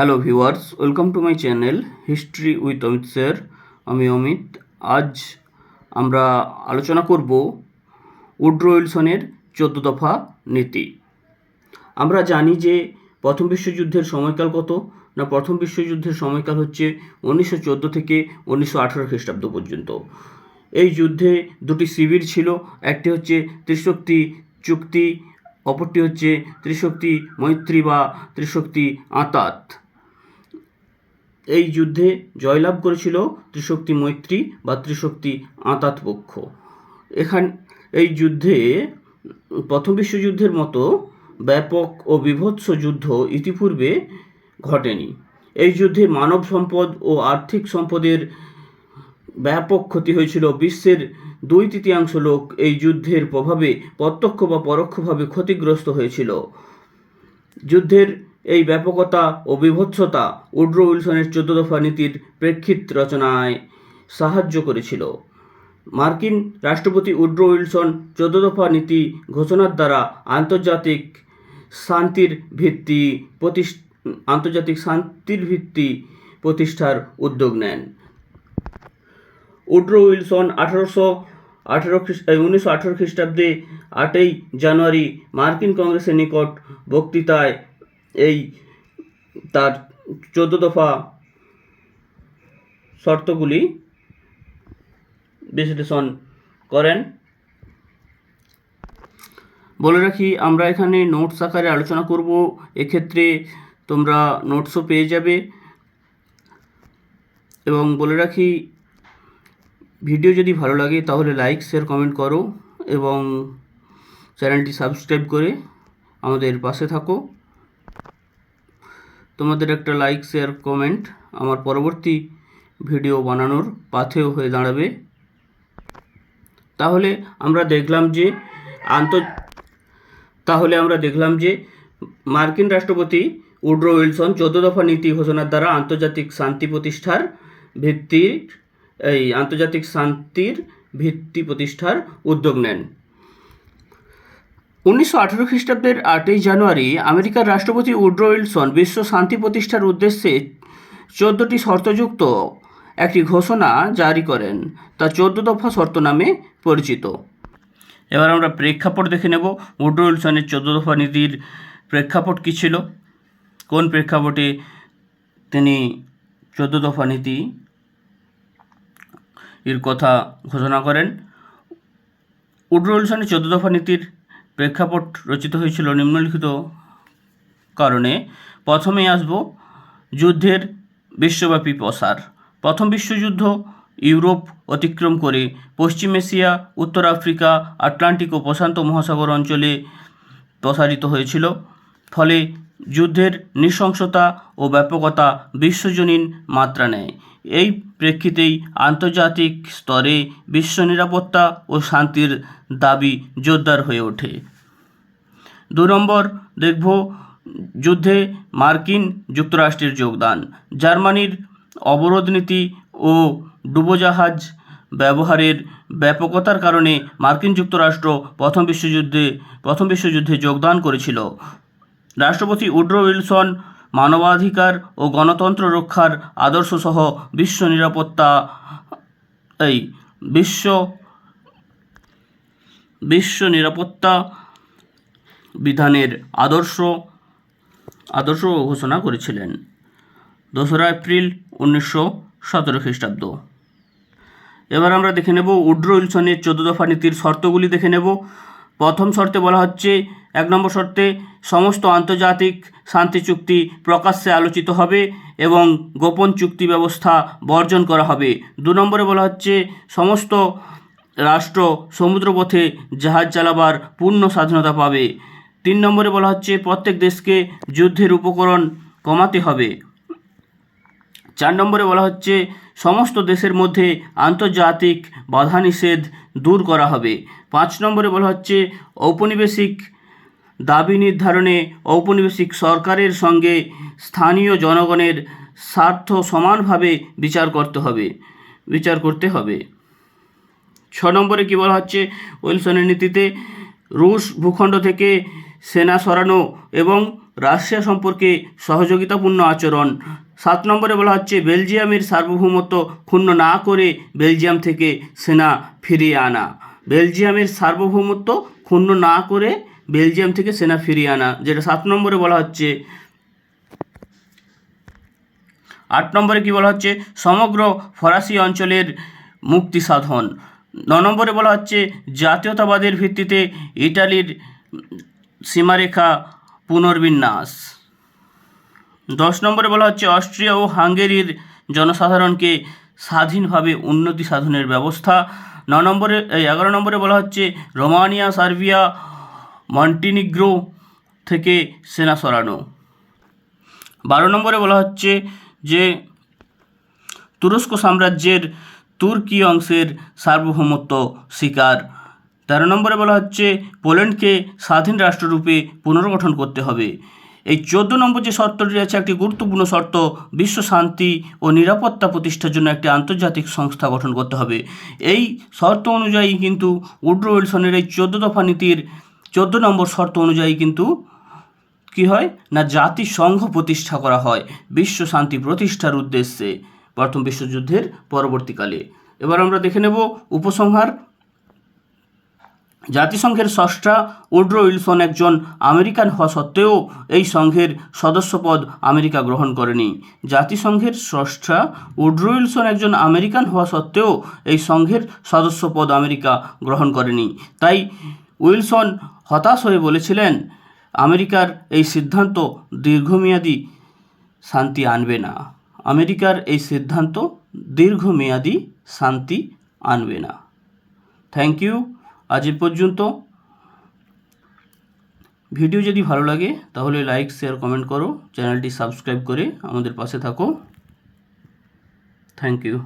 Hello viewers welcome to my channel history with Amit sir আমি অমিত। আজ আমরা আলোচনা করব উড্রো উইলসনের চোদ্দ দফা নীতি। আমরা জানি যে প্রথম বিশ্বযুদ্ধের সময়কাল কত? না, প্রথম বিশ্বযুদ্ধের সময়কাল হচ্ছে উনিশশো চোদ্দ থেকে উনিশশো আঠারো খ্রিস্টাব্দ পর্যন্ত। এই যুদ্ধে দুটি শিবির ছিল। একটি হচ্ছে ত্রিশক্তি চুক্তি, অপরটি হচ্ছে ত্রিশক্তি মৈত্রী বা ত্রিশক্তি আঁতাত। এই যুদ্ধে জয়লাভ করেছিল ত্রিশক্তি মৈত্রী বা ত্রিশক্তি আঁতাত পক্ষ। এখান, এই যুদ্ধে প্রথম বিশ্বযুদ্ধের মতো ব্যাপক ও বিভৎস যুদ্ধ ইতিপূর্বে ঘটেনি। এই যুদ্ধে মানব সম্পদ ও আর্থিক সম্পদের ব্যাপক ক্ষতি হয়েছিল। বিশ্বের দুই তৃতীয়াংশ লোক এই যুদ্ধের প্রভাবে প্রত্যক্ষ বা পরোক্ষভাবে ক্ষতিগ্রস্ত হয়েছিল। যুদ্ধের এই ব্যাপকতা ও বিভৎসতা উড্রো উইলসনের চোদ্দ দফা নীতির প্রেক্ষিত রচনায় সাহায্য করেছিল। মার্কিন রাষ্ট্রপতি উড্রো উইলসন চোদ্দ দফা নীতি ঘোষণার দ্বারা আন্তর্জাতিক শান্তির ভিত্তি প্রতিষ্ঠ আন্তর্জাতিক শান্তির ভিত্তি প্রতিষ্ঠার উদ্যোগ নেন। উড্রো উইলসন আঠারোশো আঠারো উনিশশো আঠারো খ্রিস্টাব্দে আটই জানুয়ারি মার্কিন কংগ্রেসের নিকট বক্তৃতায় এই তার চোদ্দ দফা শর্তগুলি বিশ্লেষণ করেন। বলে রাখি, আমরা এখানে নোটস আকারে আলোচনা করব। এক্ষেত্রে তোমরা নোটসও পেয়ে যাবে। এবং বলে রাখি ভিডিও যদি ভালো লাগে তাহলে লাইক শেয়ার কমেন্ট করো এবং চ্যানেলটি সাবস্ক্রাইব করে আমাদের পাশে থাকো। তোমাদের একটা লাইক শেয়ার কমেন্ট আমার পরবর্তী ভিডিও বানানোর পাথেও হয়ে দাঁড়াবে। তাহলে আমরা দেখলাম যে আন্ত, তাহলে আমরা দেখলাম যে মার্কিন রাষ্ট্রপতি উড্রো উইলসন চোদ্দ দফা নীতি ঘোষণার দ্বারা আন্তর্জাতিক শান্তি প্রতিষ্ঠার ভিত্তির, এই আন্তর্জাতিক শান্তির ভিত্তি প্রতিষ্ঠার উদ্যোগ নেন। উনিশশো আঠারো খ্রিস্টাব্দের আটই জানুয়ারি আমেরিকার রাষ্ট্রপতি উড্রো উইলসন বিশ্ব শান্তি প্রতিষ্ঠার উদ্দেশ্যে চোদ্দটি শর্তযুক্ত একটি ঘোষণা জারি করেন। তা চোদ্দ দফা শর্ত নামে পরিচিত। এবার আমরা প্রেক্ষাপট দেখে নেব। উড্রো উইলসনের চোদ্দ দফা নীতির প্রেক্ষাপট কী ছিল? কোন প্রেক্ষাপটে তিনি চোদ্দ দফা নীতি এর কথা ঘোষণা করেন? উড্রো উইলসনের চোদ্দ দফা নীতির প্রেক্ষাপট রচিত হয়েছিল নিম্নলিখিত কারণে। প্রথমেই আসব যুদ্ধের বিশ্বব্যাপী প্রসার। প্রথম বিশ্বযুদ্ধ ইউরোপ অতিক্রম করে পশ্চিম এশিয়া, উত্তর আফ্রিকা, আটলান্টিক ও প্রশান্ত মহাসাগর অঞ্চলে প্রসারিত হয়েছিল। ফলে যুদ্ধের নৃশংসতা ও ব্যাপকতা বিশ্বজনীন মাত্রা নেয়। এই প্রেক্ষিতেই আন্তর্জাতিক স্তরে বিশ্ব নিরাপত্তা ও শান্তির দাবি জোরদার হয়ে ওঠে। দু নম্বর, দেখব যুদ্ধে মার্কিন যুক্তরাষ্ট্রের যোগদান। জার্মানির অবরোধ নীতি ও ডুবোজাহাজ ব্যবহারের ব্যাপকতার কারণে মার্কিন যুক্তরাষ্ট্র প্রথম বিশ্বযুদ্ধে প্রথম বিশ্বযুদ্ধে যোগদান করেছিল। রাষ্ট্রপতি উড্রো উইলসন মানবাধিকার ও গণতন্ত্র রক্ষার আদর্শসহ বিশ্ব নিরাপত্তা, এই, বিশ্ব বিশ্ব নিরাপত্তা বিধানের আদর্শ আদর্শ ঘোষণা করেছিলেন দোসরা এপ্রিল উনিশশো সতেরো খ্রিস্টাব্দ। এবার আমরা দেখে নেব উড্রো উইলসনের চোদ্দ দফা নীতির শর্তগুলি দেখে নেব। প্রথম শর্তে বলা হচ্ছে এক নম্বর শর্তে সমস্ত আন্তর্জাতিক শান্তি চুক্তি প্রকাশ্যে আলোচিত হবে এবং গোপন চুক্তি ব্যবস্থা বর্জন করা হবে। দু নম্বরে বলা হচ্ছে, সমস্ত রাষ্ট্র সমুদ্রপথে জাহাজ চালাবার পূর্ণ স্বাধীনতা পাবে। তিন নম্বরে বলা হচ্ছে, প্রত্যেক দেশকে যুদ্ধের উপকরণ কমাতে হবে। চার নম্বরে বলা হচ্ছে, সমস্ত দেশের মধ্যে আন্তর্জাতিক বাধা নিষেধ দূর করা হবে। পাঁচ নম্বরে বলা হচ্ছে, ঔপনিবেশিক দাবি নির্ধারণে ঔপনিবেশিক সরকারের সঙ্গে স্থানীয় জনগণের স্বার্থ সমানভাবে বিচার করতে হবে, বিচার করতে হবে। ছ নম্বরে কী বলা হচ্ছে? উইলসনের নীতিতে রুশ ভূখণ্ড থেকে সেনা সরানো এবং রাশিয়া সম্পর্কে সহযোগিতাপূর্ণ আচরণ। সাত নম্বরে বলা হচ্ছে, বেলজিয়ামের সার্বভৌমত্ব ক্ষুণ্ণ না করে বেলজিয়াম থেকে সেনা ফিরিয়ে আনা। বেলজিয়ামের সার্বভৌমত্ব ক্ষুণ্ণ না করে বেলজিয়াম থেকে সেনা ফিরিয়ে আনা, যেটা সাত নম্বরে বলা হচ্ছে। আট নম্বরে কি বলা হচ্ছে? সমগ্র ফরাসি অঞ্চলের মুক্তি সাধন। ন নম্বরে বলা হচ্ছে, জাতীয়তাবাদের ভিত্তিতে ইটালির সীমারেখা পুনর্বিন্যাস। দশ নম্বরে বলা হচ্ছে, অস্ট্রিয়া ও হাঙ্গেরির জনসাধারণকে স্বাধীনভাবে উন্নতি সাধনের ব্যবস্থা। ন নম্বরে এগারো নম্বরে বলা হচ্ছে, রোমানিয়া, সার্বিয়া মন্টিনিগ্রো থেকে সেনা সরানো। বারো নম্বরে বলা হচ্ছে যে, তুরস্ক সাম্রাজ্যের তুর্কি অংশের সার্বভৌমত্ব স্বীকার। তেরো নম্বরে বলা হচ্ছে, পোল্যান্ডকে স্বাধীন রাষ্ট্ররূপে পুনর্গঠন করতে হবে। এই চোদ্দ নম্বর যে শর্তটি আছে একটি গুরুত্বপূর্ণ শর্ত, বিশ্ব শান্তি ও নিরাপত্তা প্রতিষ্ঠার জন্য একটি আন্তর্জাতিক সংস্থা গঠন করতে হবে। এই শর্ত অনুযায়ী কিন্তু উড্রো উইলসনের এই চোদ্দ দফা নীতির চোদ্দ নম্বর শর্ত অনুযায়ী কিন্তু কি হয়? না, জাতিসংঘ প্রতিষ্ঠা করা হয় বিশ্ব শান্তি প্রতিষ্ঠার উদ্দেশ্যে প্রথম বিশ্বযুদ্ধের পরবর্তীকালে। এবার আমরা দেখে নেব উপসংহার। জাতিসংঘের স্রষ্টা উড্রো উইলসন একজন আমেরিকান হওয়া সত্ত্বেও এই সংঘের সদস্যপদ আমেরিকা গ্রহণ করেনি। জাতিসংঘের স্রষ্টা উড্রো উইলসন একজন আমেরিকান হওয়া সত্ত্বেও এই সংঘের সদস্যপদ আমেরিকা গ্রহণ করেনি। তাই উইলসন হতাশ হয়ে বলেছিলেন, আমেরিকার এই সিদ্ধান্ত দীর্ঘমেয়াদী শান্তি আনবে না। আমেরিকার এই সিদ্ধান্ত দীর্ঘমেয়াদী শান্তি আনবে না। থ্যাংক ইউ আজ এ পর্যন্ত। ভিডিও যদি ভালো লাগে, তাহলে লাইক শেয়ার কমেন্ট করো। চ্যানেলটি সাবস্ক্রাইব করে আমাদের পাশে থাকো। Thank you